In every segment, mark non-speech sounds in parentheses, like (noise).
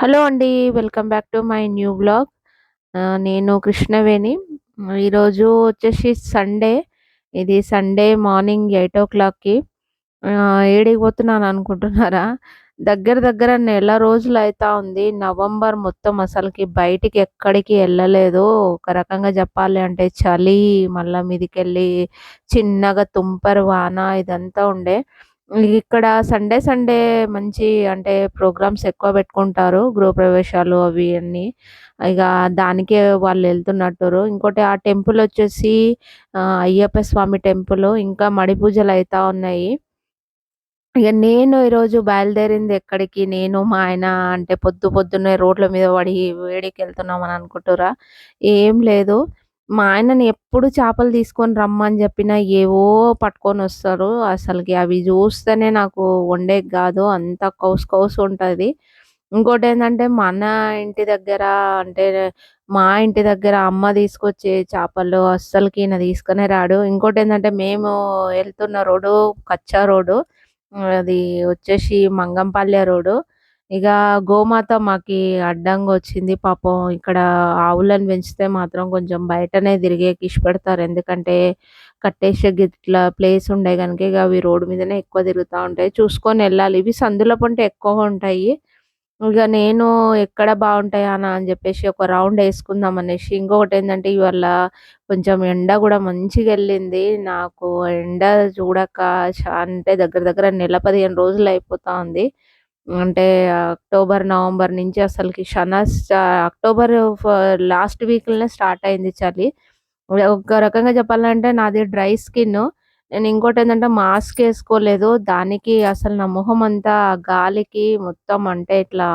Hello అండి. Welcome back to my new blog నేను కృష్ణవేణి. ఈరోజు వచ్చేసి సండే. ఇది సండే మార్నింగ్ ఎయిట్ ఓ క్లాక్కి ఏడికి పోతున్నాను అనుకుంటున్నారా? దగ్గర దగ్గర నెల రోజులు అవుతా ఉంది. నవంబర్ మొత్తం అసలుకి బయటికి ఎక్కడికి వెళ్ళలేదు ఒక రకంగా చెప్పాలి అంటే చలి, మళ్ళీ మీదికెళ్ళి చిన్నగా తుంపర్ వాన ఇదంతా ఉండే. ఇక్కడ సండే సండే మంచి అంటే ప్రోగ్రామ్స్ ఎక్కువ పెట్టుకుంటారు. గృహప్రవేశాలు అవి అన్నీ. ఇక దానికే వాళ్ళు వెళ్తున్నట్టు ఇంకోటి ఆ టెంపుల్ వచ్చేసి అయ్యప్ప స్వామి టెంపుల్ ఇంకా మడి అవుతా ఉన్నాయి. ఇక నేను ఈరోజు బయలుదేరింది ఎక్కడికి, నేను మా ఆయన అంటే పొద్దు పొద్దున్నే రోడ్ల మీద పడి వేడికెళ్తున్నామని అనుకుంటుర్రా? ఏం లేదు. మా ఆయనని ఎప్పుడు చేపలు తీసుకొని రమ్మని చెప్పినా ఏవో పట్టుకొని వస్తారు అసలుకి అవి చూస్తేనే నాకు వండే కాదు అంత కౌసు కౌసు ఇంకోటి ఏంటంటే మన ఇంటి దగ్గర అంటే మా ఇంటి దగ్గర అమ్మ తీసుకొచ్చే చేపలు అస్సలకి ఈయన తీసుకొనే రాడు. ఇంకోటి ఏంటంటే మేము వెళ్తున్న రోడ్డు కచ్చా రోడ్డు. అది వచ్చేసి మంగంపల్లె రోడ్డు. ఇక గోమాత మాకి అడ్డంగా వచ్చింది. పాపం ఇక్కడ ఆవులను పెంచితే మాత్రం కొంచెం బయటనే తిరిగేకి ఇష్టపడతారు. ఎందుకంటే కట్టేసే గిట్లా ప్లేస్ ఉండే కనుక ఇక అవి రోడ్డు మీదనే ఎక్కువ తిరుగుతూ ఉంటాయి. చూసుకొని వెళ్ళాలి ఇవి సందుల పంట ఎక్కువగా ఉంటాయి. ఇక నేను ఎక్కడ బాగుంటాయా అని అని చెప్పేసి ఒక రౌండ్ వేసుకుందాం అనేసి ఇంకొకటి ఏంటంటే ఇవాళ కొంచెం ఎండ కూడా మంచిగా వెళ్ళింది నాకు ఎండ చూడక చ అంటే దగ్గర దగ్గర నెల పదిహేను రోజులు అయిపోతా ఉంది. అంటే అక్టోబర్, నవంబర్ నుంచి అసలుకి షన అక్టోబర్ లాస్ట్ వీక్‌లోనే స్టార్ట్ అయింది చలి. ఒక రకంగా చెప్పాలంటే నాది డ్రై స్కిన్. నేను ఇంకోటి ఏంటంటే మాస్క్ వేసుకోలేదు దానికి అసలు నా మొహం అంతా గాలికి మొత్తం అంటే ఇట్లా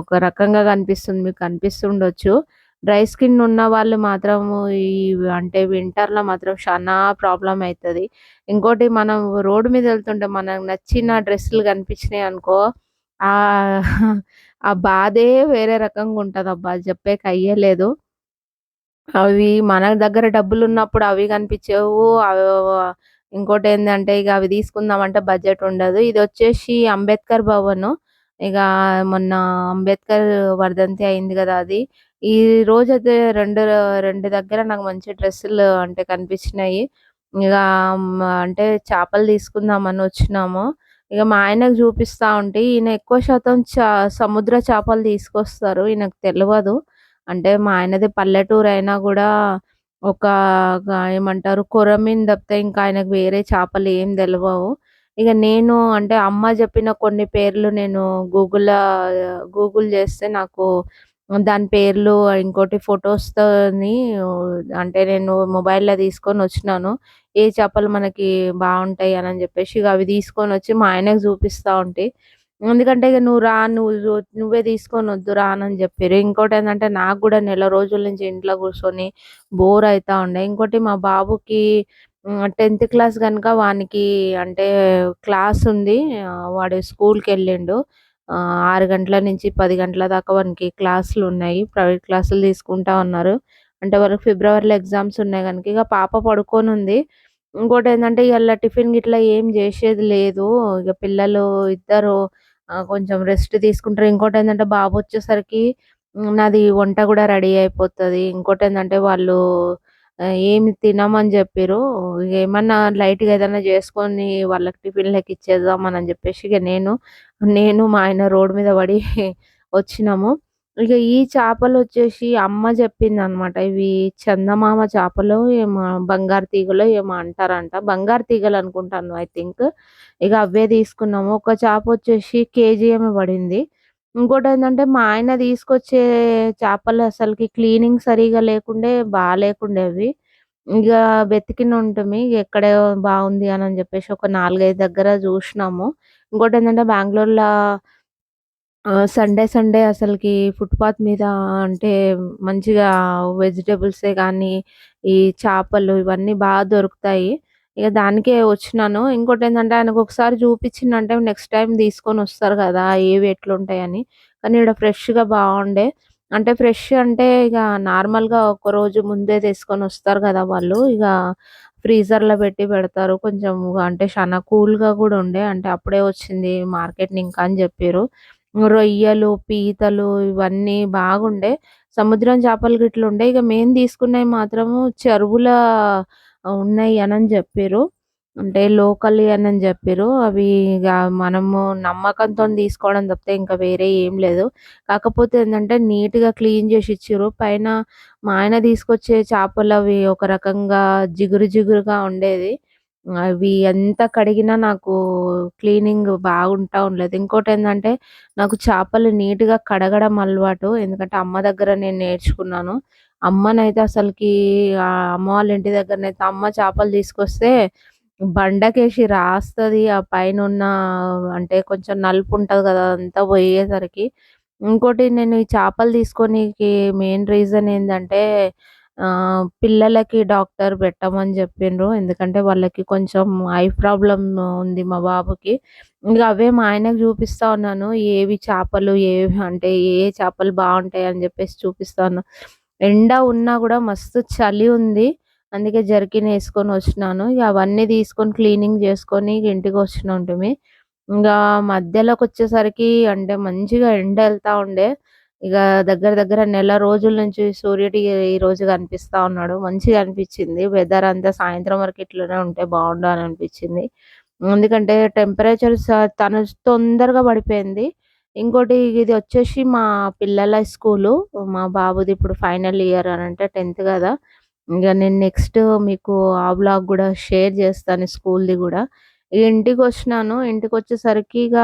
ఒక రకంగా కనిపిస్తుంది. మీకు కనిపిస్తుండొచ్చు. డ్రై స్కిన్ ఉన్న వాళ్ళు మాత్రము ఈ అంటే వింటర్‌లో మాత్రం చాలా ప్రాబ్లం అవుతుంది ఇంకోటి మనం రోడ్డు మీద వెళ్తుంటే మనకు నచ్చిన డ్రెస్సులు కనిపించినాయి అనుకో ఆ బాధే వేరే రకంగా ఉంటదబ్బా! చెప్పేకి అయ్యలేదు అవి మన దగ్గర డబ్బులు ఉన్నప్పుడు అవి కనిపించేవు ఇంకోటి ఏంటంటే ఇక అవి తీసుకుందామంటే బడ్జెట్ ఉండదు. ఇది వచ్చేసి అంబేద్కర్ భవన్ ఇక మొన్న అంబేద్కర్ వర్ధంతి అయింది కదా అది. ఈ రోజైతే 2 2 దగ్గర నాకు మంచి డ్రెస్సులు అంటే కనిపించినాయి. ఇక అంటే చేపలు తీసుకుందామని వచ్చినాము. ఇక మా ఆయనకు చూపిస్తా ఉంటే ఈయన ఎక్కువ శాతం చా సముద్ర చేపలు తీసుకొస్తారు. ఈయనకు తెలియదు అంటే మా ఆయనది పల్లెటూరు అయినా కూడా ఒక ఏమంటారు కొరమీన్ తప్పితే ఇంకా ఆయనకు వేరే చేపలు ఏం తెలియవు ఇక నేను అంటే అమ్మ చెప్పిన కొన్ని పేర్లు నేను గూగుల్ గూగుల్ చేస్తే నాకు దాని పేర్లు ఇంకోటి ఫొటోస్తోని అంటే నేను మొబైల్‌లో తీసుకొని వచ్చినాను ఏ చేపలు మనకి బాగుంటాయి అని చెప్పేసి ఇక అవి తీసుకొని వచ్చి మా ఆయనకు చూపిస్తా ఉంటే ఎందుకంటే ఇక "నువ్వు రా నువ్వు నువ్వే తీసుకొనొద్దు రా" అని ఇంకోటి ఏంటంటే నాకు కూడా నెల రోజుల నుంచి ఇంట్లో కూర్చొని బోర్ అవుతా ఉండే. ఇంకోటి మా బాబుకి టెన్త్ క్లాస్ కనుక వానికి అంటే క్లాస్ ఉంది. వాడు స్కూల్కి వెళ్ళిండు ఆరు గంటల నుంచి పది గంటల దాకా వానికి క్లాసులున్నాయి. ప్రైవేట్ క్లాసులు తీసుకుంటా ఉన్నారు. అంటే వాళ్ళకి ఫిబ్రవరిలో ఎగ్జామ్స్ ఉన్నాయి కనుక ఇక పాప పడుకొని ఉంది ఇంకోటి ఏంటంటే ఇవాళ టిఫిన్ గిట్లా ఏం చేసేది లేదు. ఇక పిల్లలు ఇద్దరు కొంచెం రెస్ట్ తీసుకుంటారు. ఇంకోటి ఏంటంటే బాబు వచ్చేసరికి నాది వంట కూడా రెడీ అయిపోతది. ఏంటంటే వాళ్ళు ఏమి తినమని జెప్పిర్రు. ఏమన్నా లైట్‌గా ఏదైనా చేసుకొని వాళ్ళకి టిఫిన్ లెక్క ఇచ్చేద్దామని చెప్పేసి ఇక నేను, నేను మా ఆయన రోడ్డు మీద పడి (laughs) వచ్చినాము. ఇక ఈ చేపలు వచ్చేసి అమ్మ చెప్పింది అనమాట ఇవి చందమామ చేపలు ఏమో బంగారు తీగలు ఏమో అంటారంట. బంగారు తీగలు అనుకుంటాను ఐ థింక్. ఇక అవే తీసుకున్నాము. ఒక చేప వచ్చేసి కేజీ ఏమో పడింది. ఇంకోటి ఏంటంటే మా ఆయన తీసుకొచ్చే చేపలు అసలుకి క్లీనింగ్ సరిగ్గా లేకుండే బాగాలేకుండేవి ఇక వెతికిన ఉంటుంది ఎక్కడ బాగుంది అని చెప్పేసి ఒక 4, 5 దగ్గర చూసినాము ఇంకోటి ఏంటంటే బెంగళూరులో సండే సండే అసలుకి ఫుట్‌పాత్ మీద అంటే మంచిగా వెజిటేబుల్సే కానీ ఈ చేపలు ఇవన్నీ బాగా దొరుకుతాయి. ఇక దానికే వచ్చినాను. ఇంకోటి ఏంటంటే ఆయనకు ఒకసారి చూపించిందంటే నెక్స్ట్ టైం తీసుకొని వస్తారు కదా ఏవి ఎట్లుంటాయని. కానీ ఇక్కడ ఫ్రెష్‌గా బాగుండే అంటే ఫ్రెష్ అంటే ఇక నార్మల్‌గా ఒకరోజు ముందే తీసుకొని వస్తారు కదా వాళ్ళు. ఇక ఫ్రీజర్‌లో పెట్టి పెడతారు. కొంచెం అంటే చాలా కూల్‌గా కూడా ఉండే. అంటే అప్పుడే వచ్చింది మార్కెట్ ఇంకా అని చెప్పారు రొయ్యలు, పీతలు ఇవన్నీ బాగుండే. సముద్రం చేపలు గిట్లు ఉండే ఇక మేము తీసుకున్నవి మాత్రము చెరువుల ఉన్నాయి అని చెప్పారు అంటే లోకల్ అని చెప్పారు అవి మనము నమ్మకంతోని తీసుకోవడం తప్పితే ఇంకా వేరే ఏం లేదు. కాకపోతే ఏంటంటే నీట్‌గా క్లీన్ చేసి ఇచ్చారు పైన మా ఆయన తీసుకొచ్చే చేపలు అవి ఒక రకంగా జిగురు జిగురుగా ఉండేది. అవి ఎంత కడిగినా నాకు క్లీనింగ్ బాగుంటా ఉండలేదు. ఇంకోటి ఏంటంటే నాకు చేపలు నీట్‌గా కడగడం అలవాటు. ఎందుకంటే అమ్మ దగ్గర నేను నేర్చుకున్నాను. అమ్మనైతే అసలుకి అమ్మ వాళ్ళ ఇంటి దగ్గరనైతే అమ్మ చేపలు తీసుకొస్తే బండకేసి రాస్తుంది ఆ పైన ఉన్న అంటే కొంచెం నలుపు ఉంటుంది కదా! అదంతా పోయేసరికి. ఇంకోటి నేను ఈ చేపలు తీసుకోనీకి మెయిన్ రీజన్ ఏంటంటే పిల్లలకి డాక్టర్ పెట్టమని చెప్పిండ్రు. ఎందుకంటే వాళ్ళకి కొంచెం ఐ ప్రాబ్లం ఉంది మా బాబుకి. ఇంక అవే మా ఆయనకు చూపిస్తా ఉన్నాను. ఏవి చేపలు ఏవి అంటే ఏ చేపలు బాగుంటాయి అని చెప్పేసి చూపిస్తాను ఎండ ఉన్నా కూడా మస్తు చలి ఉంది. అందుకే జర్కిన్ వేసుకొని వచ్చినాను. ఇక అవన్నీ తీసుకొని క్లీనింగ్ చేసుకొని ఇంటికి వచ్చినుంటిమి. ఇంకా మధ్యలోకి వచ్చేసరికి అంటే మంచిగా ఎండ వెళ్తా ఉండే. ఇక దగ్గర దగ్గర నెల రోజుల నుంచి సూర్యుడు ఈ రోజు కనిపిస్తా ఉన్నాడు. మంచిగా అనిపించింది. వెదర్ అంతా సాయంత్రం వరకు ఇట్లనే ఉంటే బాగుండు అని అనిపించింది. ఎందుకంటే టెంపరేచర్ తను తొందరగా పడిపోయింది. ఇంకోటి ఇది వచ్చేసి మా పిల్లల స్కూలు. మా బాబుది ఇప్పుడు ఫైనల్ ఇయర్ అని అంటే టెన్త్ కదా! ఇక నేను నెక్స్ట్ మీకు ఆ బ్లాగ్ కూడా షేర్ చేస్తాను స్కూల్‌ది కూడా. ఇంటికి వచ్చినాను. ఇంటికి వచ్చేసరికి ఇక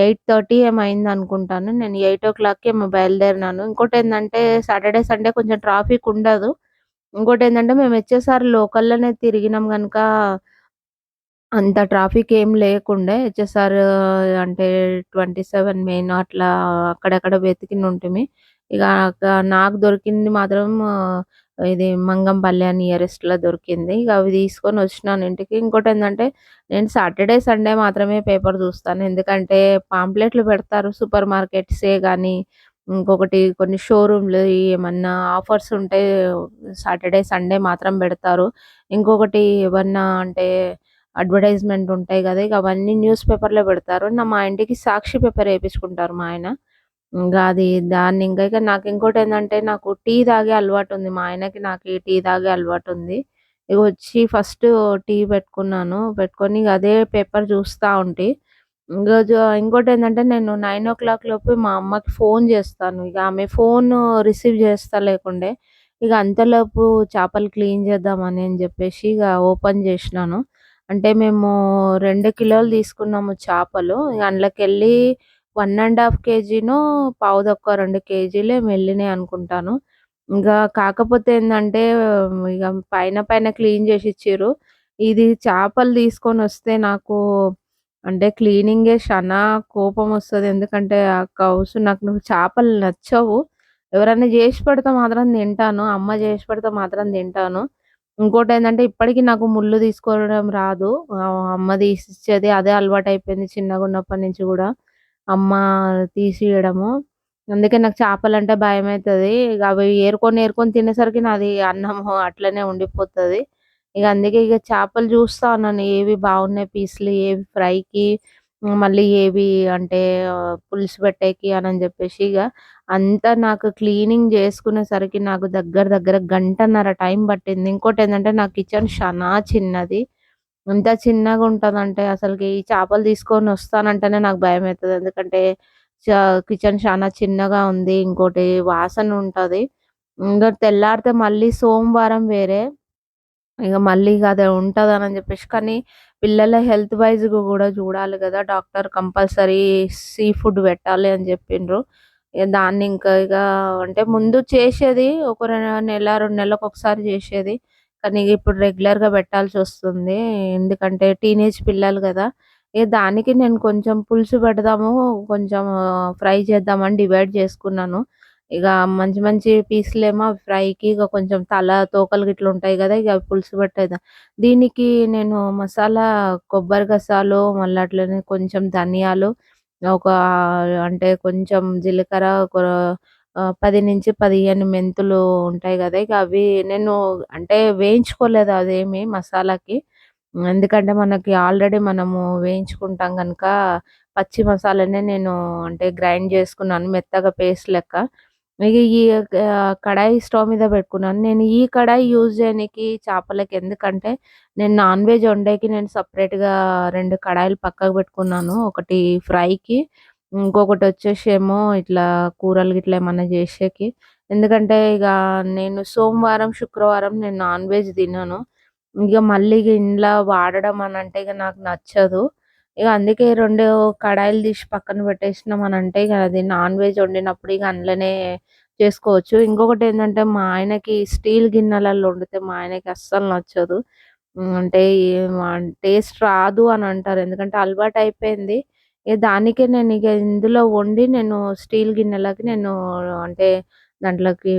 ఎయిట్ థర్టీ ఏమో అయిందనుకుంటాను. నేను ఎయిట్ ఓ క్లాక్‌కి ఏమో బయలుదేరినాను. ఇంకోటి ఏంటంటే సాటర్‌డే, సండే కొంచెం ట్రాఫిక్ ఉండదు. ఇంకోటి ఏంటంటే మేము హెచ్ఎస్ఆర్ లోకల్‌లోనే తిరిగినాం కనుక అంత ట్రాఫిక్ ఏం లేకుండే. హెచ్ఎస్ఆర్ అంటే 27 మెయిన్ అట్లా అక్కడక్కడ వెతికినుంటిమి. ఇక నాకు దొరికింది మాత్రం ఇది మంగంపల్లి అని నియరెస్ట్‌లో దొరికింది. ఇక అవి తీసుకొని వచ్చినాను ఇంటికి. ఇంకోటి ఏంటంటే నేను సాటర్‌డే, సండే మాత్రమే పేపర్ చూస్తాను. ఎందుకంటే పాంప్లెట్లు పెడతారు సూపర్ మార్కెట్సే కానీ ఇంకొకటి కొన్ని షోరూమ్‌లు ఏమన్నా ఆఫర్స్ ఉంటే సాటర్‌డే, సండే మాత్రం పెడతారు. ఇంకొకటి ఏమన్నా అంటే అడ్వర్టైజ్మెంట్ ఉంటాయి కదా! ఇక అవన్నీ న్యూస్ పేపర్‌లో పెడతారు. నా మా ఇంటికి సాక్షి పేపర్ వేయించుకుంటారు మా ఆయన. ఇంకా అది దాన్ని ఇంకా ఇక నాకు ఇంకోటి ఏంటంటే నాకు టీ తాగే అలవాటు ఉంది. మా ఆయనకి నాకు టీ తాగే అలవాటు ఉంది. ఇక వచ్చి ఫస్ట్ టీ పెట్టుకున్నాను. పెట్టుకొని ఇక అదే పేపర్ చూస్తా ఉంటి. ఇంకోటి ఏంటంటే నేను 9:00 లోపు మా అమ్మకి ఫోన్ చేస్తాను. ఇక ఆమె ఫోన్ రిసీవ్ చేస్తా లేకుండే. ఇక అంతలోపు చేపలు క్లీన్ చేద్దామని అని చెప్పేసి ఇక ఓపెన్ చేసినాను. అంటే మేము రెండు కిలోలు తీసుకున్నాము చేపలు. ఇక అందులోకి వెళ్ళి వన్ అండ్ హాఫ్ కేజీనో పావుతక్కువ 2 కేజీలేమో వెళ్ళినాయి అనుకుంటాను. ఇంకా కాకపోతే ఏంటంటే ఇక పైన పైన క్లీన్ చేసి ఇచ్చిర్రు. ఇది చేపలు తీసుకొని వస్తే నాకు అంటే క్లీనింగే షనా కోపం వస్తది. ఎందుకంటే ఆ కౌసు నాకు నువ్వు చేపలు నచ్చవు. ఎవరైనా చేసి పెడితే మాత్రం తింటాను. అమ్మ చేసి పెడితే మాత్రం తింటాను. ఇంకోటి ఏంటంటే ఇప్పటికి నాకు ముళ్ళు తీసుకోవడం రాదు. అమ్మ తీసిచ్చేది అదే అలవాటు అయిపోయింది చిన్నగా ఉన్నప్పటి నుంచి కూడా. అమ్మ తీసియడము. అందుకే నాకు చేపలంటే భయమైతది. ఇక అవి ఏరుకొని, ఏరుకొని తినేసరికి నాది అన్నము అట్లనే ఉండిపోతది. ఇక అందుకే ఇక చేపలు చూస్తా ఉన్నాను. ఏవి బాగున్నాయి పీసులు, ఏవి ఫ్రైకి, మళ్ళీ ఏవి అంటే పులుసు పెట్టేకి అని చెప్పేసి ఇక అంతా నాకు క్లీనింగ్ చేసుకునేసరికి నాకు దగ్గర దగ్గర గంటన్నర టైం పట్టింది. ఇంకోటేందంటే నా కిచెన్ షనా చిన్నది. ఎంత చిన్నగా ఉంటదంటే అసలుకి ఈ చేపలు తీసుకొని వస్తానంటేనే నాకు భయం అవుతుంది ఎందుకంటే చ కిచెన్ చాలా చిన్నగా ఉంది. ఇంకోటి వాసన ఉంటది. ఇంకా తెల్లారితే మళ్ళీ సోమవారం వేరే. ఇక మళ్ళీ ఇక ఉంటుంది అని చెప్పేసి కానీ పిల్లల హెల్త్ వైస్‌గా కూడా చూడాలి కదా! డాక్టర్ కంపల్సరీ సీ ఫుడ్ పెట్టాలి అని చెప్పిండ్రు. ఇక దాన్ని ఇంకా ఇక అంటే ముందు చేసేది ఒక నెల, రెండు నెలలకు ఒకసారి చేసేది. కానీ ఇప్పుడు రెగ్యులర్‌గా పెట్టాల్సొస్తుంది. ఎందుకంటే టీనేజ్ పిల్లలు కదా! ఇక దానికి నేను కొంచెం పులుసు పెడదాము, కొంచెం ఫ్రై చేద్దామని డివైడ్ చేసుకున్నాను. ఇక మంచి మంచి పీసులేమో ఫ్రైకి ఇక కొంచెం తల, తోకలు గిట్ల ఉంటాయి కదా! ఇక పులుసు పెట్టేదా దీనికి నేను మసాలా కొబ్బరి గసాలు, మళ్ళీ అట్లనే కొంచెం ధనియాలు, ఒక అంటే కొంచెం జీలకర్ర, పది నుంచి పదిహేను మెంతులు ఉంటాయి కదా! ఇక అవి నేను అంటే వేయించుకోలేదు అదేమి మసాలాకి. ఎందుకంటే మనకి ఆల్రెడీ మనము వేయించుకుంటాం కనుక పచ్చి మసాలానే నేను అంటే గ్రైండ్ చేసుకున్నాను మెత్తగా పేస్ట్ లెక్క. ఇక ఈ కడాయి స్టవ్ మీద పెట్టుకున్నాను. నేను ఈ కడాయి యూజ్ చేయడానికి చేపలకి ఎందుకంటే నేను నాన్ వెజ్ వండేకి నేను సపరేట్గా రెండు కడాయిలు పక్కకు పెట్టుకున్నాను. ఒకటి ఫ్రైకి, ఇంకొకటి వచ్చేసేమో ఇట్లా కూరలు గిట్లా ఏమన్నా చేసేకి. ఎందుకంటే ఇక నేను సోమవారం, శుక్రవారం నేను నాన్ వెజ్ తినను. ఇక మళ్ళీ ఇగ వాడడం వాడడం అంటే ఇక నాకు నచ్చదు. ఇక అందుకే రెండు కడాయిలు తీసి పక్కన పెట్టేసినం అని అంటే ఇక అది నాన్ వెజ్ వండినప్పుడు ఇక అందులోనే చేసుకోవచ్చు. ఇంకొకటి ఏంటంటే మా ఆయనకి స్టీల్ గిన్నెలలో వండితే మా ఆయనకి అస్సలు నచ్చదు. అంటే టేస్ట్ రాదు అని అంటారు. ఎందుకంటే అలవాటు అయిపోయింది ఇక దానికే నేను ఇక ఇందులో వండి నేను స్టీల్ గిన్నెలకి నేను అంటే దాంట్లోకి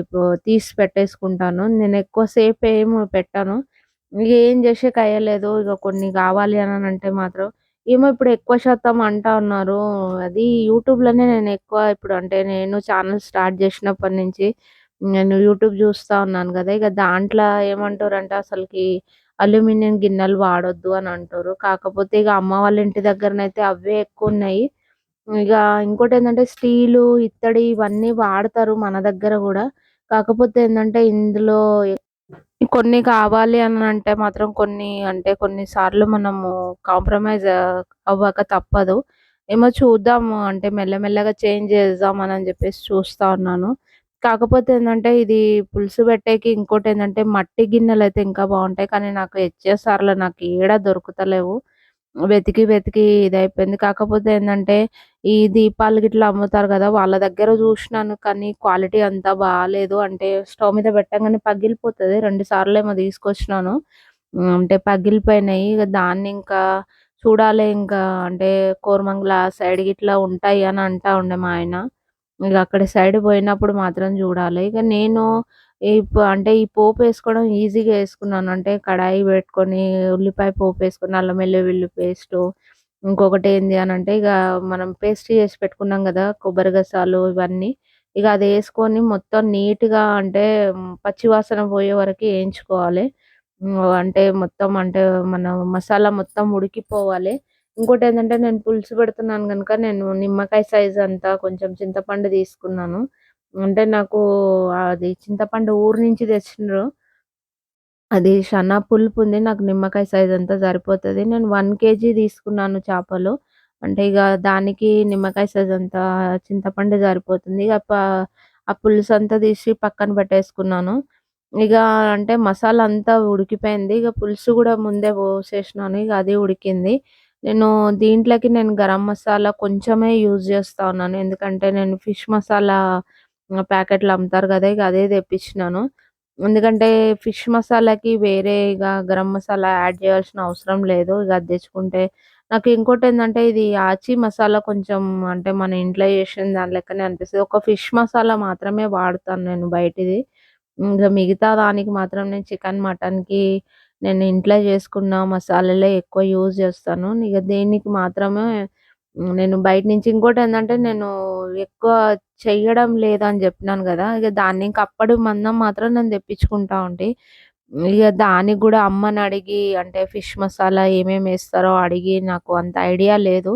తీసి పెట్టేసుకుంటాను. నేను ఎక్కువ సేపు ఏమి పెట్టాను ఇగ ఏం చేసే కయ్యలేదు ఇక కొన్ని కావాలి అని అంటే మాత్రం ఏమో ఇప్పుడు ఎక్కువ శాతం అంటా ఉన్నారు. అది యూట్యూబ్‌లోనే నేను ఎక్కువ ఇప్పుడు అంటే నేను ఛానల్ స్టార్ట్ చేసినప్పటి నుంచి నేను యూట్యూబ్ చూస్తా ఉన్నాను కదా ఇక దాంట్లో ఏమంటారంటే అసలుకి అల్యూమినియం గిన్నెలు వాడొద్దు అని అంటారు కాకపోతే ఇక అమ్మ వాళ్ళ ఇంటి దగ్గరనైతే అవే ఎక్కువ ఉన్నాయి ఇక ఇంకోటి ఏంటంటే స్టీలు, ఇత్తడి ఇవన్నీ వాడతారు మన దగ్గర కూడా కాకపోతే ఏంటంటే ఇందులో కొన్ని కావాలి అని అంటే మాత్రం కొన్ని అంటే కొన్ని సార్లు మనము కాంప్రమైజ్ అవ్వక తప్పదు. ఏమో చూద్దాము అంటే మెల్లమెల్లగా చేంజ్ చేద్దామని చెప్పేసి చూస్తా ఉన్నాను. కాకపోతే ఏంటంటే ఇది పులుసు పెట్టేకి ఇంకోటి ఏంటంటే మట్టి గిన్నెలు అయితే ఇంకా బాగుంటాయి కానీ నాకు హెచ్ఎస్ఆర్‌లో నాకు ఏడ దొరుకుతలేవు. వెతికి వెతికి ఇదైపోయింది కాకపోతే ఏంటంటే ఈ దీపాలు గిట్లా అమ్ముతారు కదా వాళ్ళ దగ్గర చూసినాను కానీ క్వాలిటీ అంత బాగాలేదు అంటే స్టవ్ మీద పెట్టంగానే పగిలిపోతది. 2 సార్లేమో తీసుకొచ్చినాను. అంటే పగిలిపోయినాయి. దాన్ని ఇంకా చూడాలి ఇంకా అంటే కోరమంగళ సైడ్ గిట్లా ఉంటాయి అని అంటా ఉండే మా ఆయన. ఇక అక్కడ సైడ్ పోయినప్పుడు మాత్రం చూడాలి. ఇక నేను అంటే ఈ పోపు వేసుకోవడం ఈజీగా వేసుకున్నాను అంటే కడాయి పెట్టుకొని ఉల్లిపాయ పోపు వేసుకుని అల్లం వెల్లుల్లి పేస్ట్ ఇంకొకటి ఏంది అంటే ఇక మనం పేస్ట్ చేసి పెట్టుకున్నాం కదా కొబ్బరి గసాలు ఇవన్నీ. ఇక అది వేసుకొని మొత్తం నీట్‌గా అంటే పచ్చివాసన పోయే వరకు వేయించుకోవాలి అంటే మొత్తం అంటే మన మసాలా మొత్తం ఉడికిపోవాలి. ఇంకోటి ఏంటంటే నేను పులుసు పెడుతున్నాను కనుక నేను నిమ్మకాయ సైజ్ అంతా కొంచెం చింతపండు తీసుకున్నాను. అంటే నాకు అది చింతపండు ఊరు నుంచి తెచ్చిండ్రు. అది షనా పులుపుంది. నాకు నిమ్మకాయ సైజ్ అంతా సరిపోతుంది నేను వన్ కేజీ తీసుకున్నాను చేపలు. అంటే ఇక దానికి నిమ్మకాయ సైజ్ అంతా చింతపండు సరిపోతుంది. ఇక ప ఆ పులుసంతా తీసి పక్కన పెట్టేసుకున్నాను. ఇక అంటే మసాలా అంతా ఉడికిపోయింది. ఇక పులుసు కూడా ముందే పోసేసినాను. ఇక అది ఉడికింది. నేను దీంట్లోకి నేను గరం మసాలా కొంచెమే యూజ్ చేస్తా ఉన్నాను. ఎందుకంటే నేను ఫిష్ మసాలా ప్యాకెట్లు అమ్ముతారు కదా ఇక అదే తెప్పించినాను. ఎందుకంటే ఫిష్ మసాలాకి వేరే ఇక గరం మసాలా యాడ్ చేయాల్సిన అవసరం లేదు. ఇక అది తెచ్చుకుంటే నాకు ఇంకోటి ఏంటంటే ఇది ఆచి మసాలా కొంచెం అంటే మన ఇంట్లో చేసిన దాని లెక్కనే అనిపిస్తుంది ఒక ఫిష్ మసాలా మాత్రమే వాడతాను నేను బయటిది. ఇంకా మిగతా దానికి మాత్రం నేను చికెన్, మటన్‌కి నేను ఇంట్లో చేసుకున్న మసాలాలే ఎక్కువ యూజ్ చేస్తాను. ఇక దేనికి మాత్రమే నేను బయట నుంచి ఇంకోటి ఏంటంటే నేను ఎక్కువ చెయ్యడం లేదని చెప్పినాను కదా ఇక దాన్ని ఇంక అప్పటి మందం మాత్రం నేను తెప్పించుకుంటా ఉండి ఇక దానికి కూడా అమ్మని అడిగి అంటే ఫిష్ మసాలా ఏమేమి వేస్తారో అడిగి నాకు అంత ఐడియా లేదు.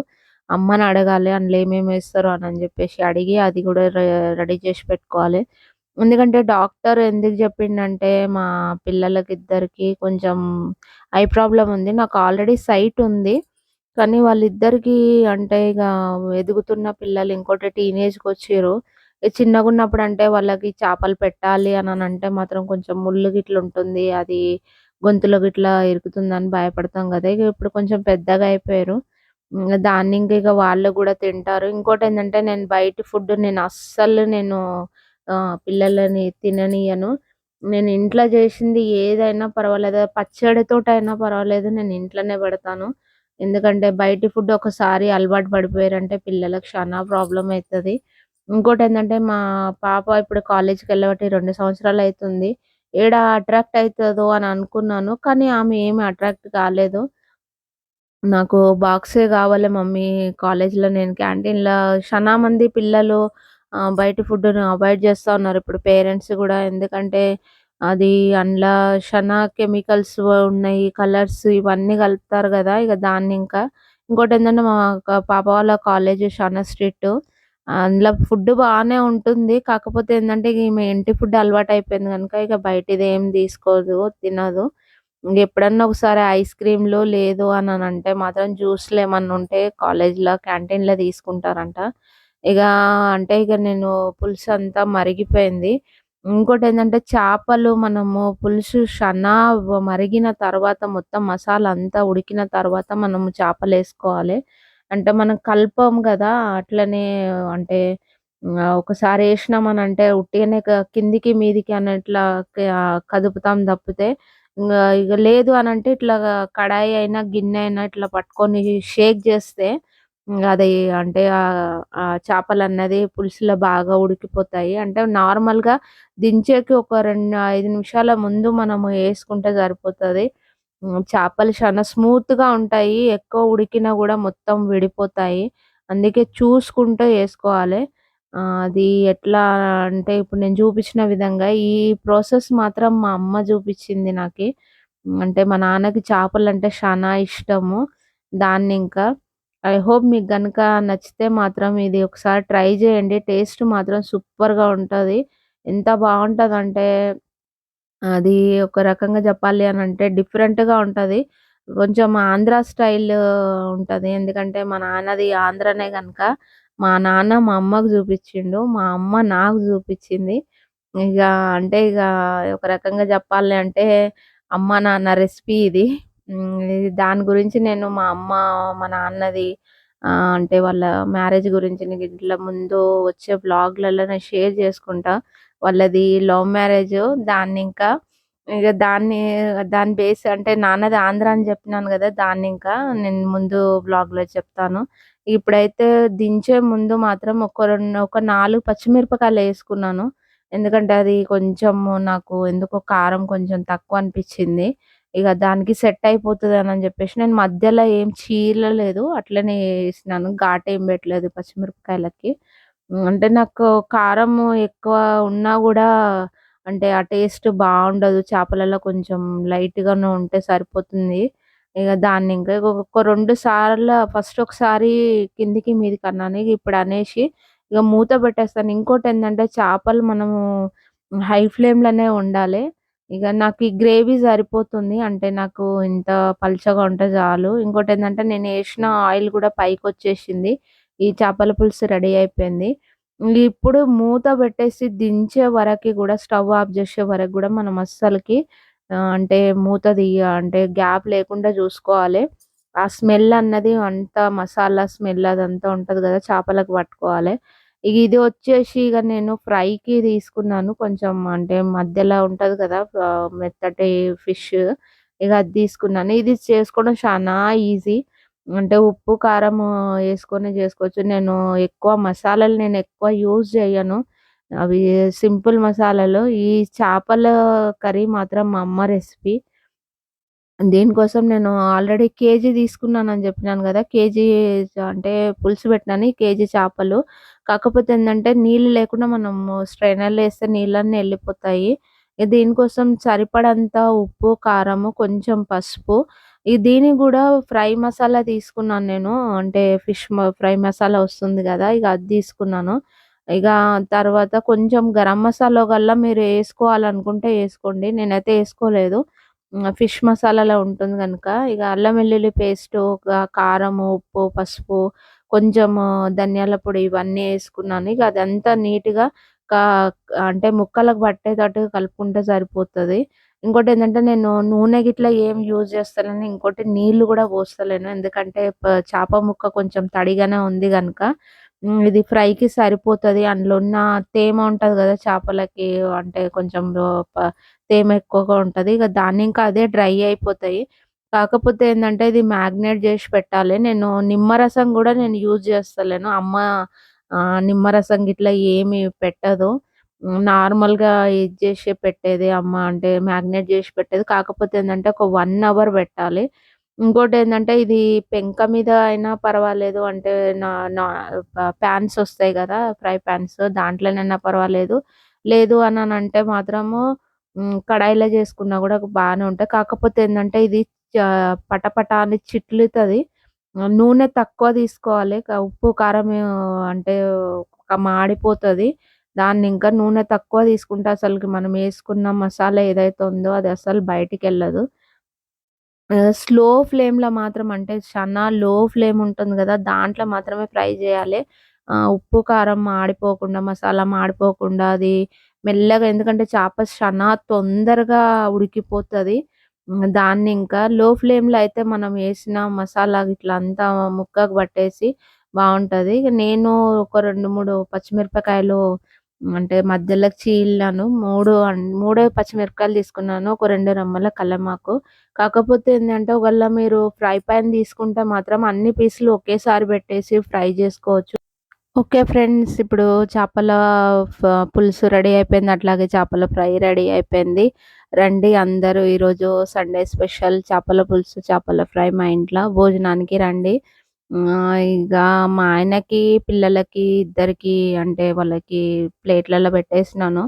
అమ్మని అడగాలి అందులో ఏమేమి వేస్తారో అని చెప్పేసి అడిగి అది కూడా రెడీ చేసి పెట్టుకోవాలి. ఎందుకంటే డాక్టర్ ఎందుకు చెప్పిండంటే మా పిల్లలకి ఇద్దరికి కొంచెం ఐ ప్రాబ్లం ఉంది. నాకు ఆల్రెడీ సైట్ ఉంది. కానీ వాళ్ళిద్దరికీ అంటే ఇక ఎదుగుతున్న పిల్లలు ఇంకోటి టీనేజ్‌కొచ్చిర్రు. చిన్నగున్నప్పుడు అంటే వాళ్ళకి చేపలు పెట్టాలి అని అంటే మాత్రం కొంచెం ముల్లు గిట్ల ఉంటుంది. అది గొంతులో గిట్లా ఇరుకుతుందని భయపడతాం కదా ఇక ఇప్పుడు కొంచెం పెద్దగా అయిపోయారు. దాన్ని ఇంక ఇక వాళ్ళు కూడా తింటారు. ఇంకోటి ఏంటంటే నేను బయట ఫుడ్ నేను అస్సలు నేను పిల్లలని తిననీయను నేను ఇంట్లో చేసింది ఏదైనా పర్వాలేదు. పచ్చడితోటైనా పర్వాలేదు నేను ఇంట్లోనే పెడతాను. ఎందుకంటే బయటి ఫుడ్ ఒకసారి అలవాటు పడిపోయారంటే పిల్లలకి చానా ప్రాబ్లమ్ ఇంకోటి ఏంటంటే మా పాప ఇప్పుడు కాలేజీకి వెళ్ళబట్టి రెండు సంవత్సరాలు అవుతుంది ఏడ అట్రాక్ట్ అవుతుందో అని అనుకున్నాను. కానీ ఆమె ఏమి అట్రాక్ట్ కాలేదు. నాకు బాక్సే కావాలి మమ్మీ కాలేజీలో నేను క్యాంటీన్‌లో చాలా మంది పిల్లలు బయట ఫుడ్‌ని అవాయిడ్ చేస్తా ఉన్నారు. ఇప్పుడు పేరెంట్స్ కూడా ఎందుకంటే అది అందులో షనా కెమికల్స్ ఉన్నాయి. కలర్స్ ఇవన్నీ కలుపుతారు కదా ఇక దాన్ని ఇంకా ఇంకోటి ఏంటంటే మా పాప వాళ్ళ కాలేజ్ షానా స్ట్రీట్. అందులో ఫుడ్ బాగానే ఉంటుంది. కాకపోతే ఏందంటే ఈమె ఇంటి ఫుడ్ అలవాటు అయిపోయింది కనుక ఇక బయటది ఏం తీసుకోదు, తినదు. ఎప్పుడన్నా ఒకసారి ఐస్ క్రీమ్‌లు లేదు అని అంటే మాత్రం జ్యూస్‌లు ఏమన్నా ఉంటే కాలేజ్‌లో క్యాంటీన్‌లో తీసుకుంటారంట. ఇక అంటే ఇక నేను పులుసు అంతా మరిగిపోయింది. ఇంకోటి ఏంటంటే చేపలు మనము పులుసు షనా మరిగిన తర్వాత మొత్తం మసాలా అంతా ఉడికిన తర్వాత మనము చేపలేసుకోవాలి. అంటే మనం కలపం కదా అట్లనే అంటే ఒకసారి ఏసినామనంటే ఉట్టిగానే కిందికి మీదికి అన్నట్లా కదుపుతాం తప్పితే ఇక ఇగ లేదు అనంటే ఇట్లా కడాయి అయినా, గిన్నె అయినా ఇట్లా పట్టుకొని షేక్ చేస్తే అది అంటే చేపలు ఆ చేపలన్నది పులుసులో బాగా ఉడికిపోతాయి. అంటే నార్మల్‌గా దించేకి ఒక రెండు ఐదు నిమిషాల ముందు మనము వేసుకుంటే సరిపోతుంది చేపలు చాలా స్మూత్‌గా ఉంటాయి. ఎక్కువ ఉడికినా కూడా మొత్తం విడిపోతాయి. అందుకే చూసుకుంటూ వేసుకోవాలి అది ఎట్లా అంటే ఇప్పుడు నేను చూపించిన విధంగా ఈ ప్రాసెస్ మాత్రం మా అమ్మ చూపించింది నాకు అంటే మా నాన్నకి చేపలు అంటే చాలా ఇష్టము. దాన్ని ఇంకా ఐ హోప్ మీకు కనుక నచ్చితే మాత్రం ఇది ఒకసారి ట్రై చేయండి. టేస్ట్ మాత్రం సూపర్‌గా ఉంటుంది ఎంత బాగుంటుందంటే అది ఒక రకంగా చెప్పాలి అని అంటే డిఫరెంట్‌గా ఉంటది. కొంచెం ఆంధ్ర స్టైల్ ఉంటది. ఎందుకంటే మా నాన్నది ఆంధ్రనే కనుక మా నాన్న మా అమ్మకు చూపించిండు మా అమ్మ నాకు చూపించింది ఇక అంటే ఇక ఒక రకంగా చెప్పాలి అంటే అమ్మ, నాన్న రెసిపీ ఇది. దాని గురించి నేను మా అమ్మ, మా నాన్నది అంటే వాళ్ళ మ్యారేజ్ గురించి నీకు ఇట్లా ముందు వచ్చే బ్లాగ్లలో నేను షేర్ చేసుకుంటా. వాళ్ళది లవ్ మ్యారేజ్ దాన్ని ఇంకా ఇక దాన్ని దాని బేస్ అంటే నాన్నది ఆంధ్ర అని చెప్పినాను కదా దాన్ని ఇంకా నేను ముందు వ్లాగ్‌లో చెప్తాను. ఇప్పుడైతే దించే ముందు మాత్రం ఒక రెండు ఒక నాలుగు పచ్చిమిరపకాయలు వేసుకున్నాను ఎందుకంటే అది కొంచెం నాకు ఎందుకో కారం కొంచెం తక్కువ అనిపించింది ఇక దానికి సెట్ అయిపోతుంది అని చెప్పేసి నేను మధ్యలో ఏం చీలలేదు. అట్లనే వేసినాను ఘాట్ ఘాటేం పెట్టలేదు పచ్చిమిరపకాయలకి. అంటే నాకు కారం ఎక్కువ ఉన్నా కూడా అంటే ఆ టేస్ట్ బాగుండదు చేపలలో కొంచెం లైట్‌గానే ఉంటే సరిపోతుంది. ఇక దాన్ని ఇంకా ఒక రెండు సార్లు ఫస్ట్ ఒకసారి కిందికి మీదికి అన్నాను. ఇప్పుడు అనేసి ఇక మూత పెట్టేస్తాను. ఇంకోటి ఏంటంటే చేపలు మనము హై ఫ్లేమ్‌లోనే ఉండాలి ఇక నాకు ఈ గ్రేవీ సరిపోతుంది. అంటే నాకు ఇంత పల్చగా ఉంటే చాలు. ఇంకోటి ఏంటంటే నేను వేసిన ఆయిల్ కూడా పైకి వచ్చేసింది ఈ చేపల పులుసు రెడీ అయిపోయింది. ఇప్పుడు మూత పెట్టేసి దించే వరకి కూడా స్టవ్ ఆఫ్ చేసే వరకు కూడా మనం అస్సలకి అంటే మూత తీయ అంటే గ్యాప్ లేకుండా చూసుకోవాలి ఆ స్మెల్ అన్నది అంతా మసాలా స్మెల్ అదంతా ఉంటుంది కదా చేపలకు పట్టుకోవాలి. ఇది వచ్చేసి ఇక నేను ఫ్రైకి తీసుకున్నాను. కొంచెం అంటే మధ్యలో ఉంటుంది కదా! మెత్తటి ఫిష్ ఇగ అది తీసుకున్నాను. ఇది చేసుకోవడం చాలా ఈజీ. అంటే ఉప్పు, కారం వేసుకొని చేసుకోవచ్చు నేను ఎక్కువ మసాలాలు నేను ఎక్కువ యూజ్ చేయను అవి సింపుల్ మసాలాలు. ఈ చేపల కర్రీ మాత్రం మా అమ్మ రెసిపీ. దీనికోసం నేను ఆల్రెడీ కేజీ తీసుకున్నానని చెప్పినాను కదా కేజీ అంటే పులుసు పెట్టినాను. కేజీ చేపలు. కాకపోతే ఏంటంటే నీళ్ళు లేకుండా మనము స్ట్రైనర్‌లో వేస్తే నీళ్ళన్నీ వెళ్ళిపోతాయి దీనికోసం సరిపడంత ఉప్పు, కారము, కొంచెం పసుపు ఈ కూడా ఫ్రై మసాలా తీసుకున్నాను నేను. అంటే ఫిష్ ఫ్రై మసాలా వస్తుంది కదా ఇక అది తీసుకున్నాను. ఇక తర్వాత కొంచెం గరం మసాలా గల్లా మీరు వేసుకోవాలనుకుంటే వేసుకోండి నేనైతే వేసుకోలేదు ఫిష్ మసాలాలో ఉంటుంది కనుక ఇక అల్లం వెల్లుల్లి పేస్టు, క కారం ఉప్పు, పసుపు, కొంచెం ధనియాల పొడి ఇవన్నీ వేసుకున్నాను. ఇక అదంతా నీట్‌గా కా అంటే ముక్కలకు పట్టేటట్టుగా కలుపుకుంటే సరిపోతుంది. ఇంకోటి ఏంటంటే నేను నూనె గిట్లా ఏం యూజ్ చేస్తాను ఇంకోటి నీళ్ళు కూడా పోస్తలేను. ఎందుకంటే చేప ముక్క కొంచెం తడిగానే ఉంది కనుక ఇది ఫ్రై‌కి సరిపోతుంది. అందులో ఉన్న తేమ ఉంటుంది కదా చేపలకి అంటే కొంచెం తేమ ఎక్కువగా ఉంటది. దాన్ని ఇంకా అదే డ్రై అయిపోతాయి. కాకపోతే ఏంటంటే ఇది మ్యాగ్నేట్ చేసి పెట్టాలి. నేను నిమ్మరసం కూడా నేను యూజ్ చేస్తలేను. అమ్మ నిమ్మరసం గిట్లా ఏమి పెట్టదు. నార్మల్‌గా ఇది చేసి పెట్టేది అమ్మ. అంటే మ్యాగ్నేట్ చేసి పెట్టేది. కాకపోతే ఏంటంటే ఒక వన్ అవర్ పెట్టాలి. ఇంకోటి ఏంటంటే ఇది పెంక మీద అయినా పర్వాలేదు. అంటే నా నా ప్యాన్స్ పాన్స్ కదా ఫ్రై పాన్స్ దాంట్లోనైనా పర్వాలేదు. లేదు అని అంటే మాత్రము కడాయిలో చేసుకున్నా కూడా బాగానే ఉంటాయి. కాకపోతే ఏంటంటే ఇది చ పటపట అని చిట్లుతుంది నూనె తక్కువ తీసుకోవాలి. ఉప్పు, కారం అంటే మాడిపోతుంది దాన్ని ఇంకా నూనె తక్కువ తీసుకుంటే అసలు మనం వేసుకున్న మసాలా ఏదైతే ఉందో అది అసలు బయటికి వెళ్ళదు స్లో ఫ్లేమ్‌లో మాత్రం అంటే చాలా లో ఫ్లేమ్ ఉంటుంది కదా దాంట్లో మాత్రమే ఫ్రై చేయాలి ఉప్పు, కారం మాడిపోకుండా, మసాలా మాడిపోకుండా అది మెల్లగా ఎందుకంటే చేప చాలా తొందరగా ఉడికిపోతది. దాన్ని ఇంకా లో ఫ్లేమ్‌లో అయితే మనం వేసిన మసాలా ఇట్లా అంతా ముక్కకు పట్టేసి బాగుంటుంది నేను ఒక 2, 3 పచ్చిమిరపకాయలు అంటే మధ్యలో చీలాను. 3 అన్ మూడే పచ్చిమిరపకాయలు తీసుకున్నాను. ఒక రెండు రమ్మల కల్లమాకు కాకపోతే ఏంటంటే ఒకవేళ మీరు ఫ్రై పాన్ తీసుకుంటే మాత్రం అన్ని పీసులు ఒకేసారి పెట్టేసి ఫ్రై చేసుకోవచ్చు ఓకే ఫ్రెండ్స్. ఇప్పుడు చేపల పులుసు రెడీ అయిపోయింది. అట్లాగే చేపల ఫ్రై రెడీ అయిపోయింది. రండి అందరూ ఈరోజు సండే స్పెషల్ చేపల పులుసు, చేపల ఫ్రై మా ఇంట్లో భోజనానికి రండి. ఇక మా ఆయనకి, పిల్లలకి ఇద్దరికి అంటే వాళ్ళకి ప్లేట్‌లలో పెట్టేసినాను.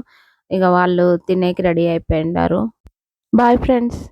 ఇక వాళ్ళు తినేకి రెడీ అయిపోయిండారు. Bye friends.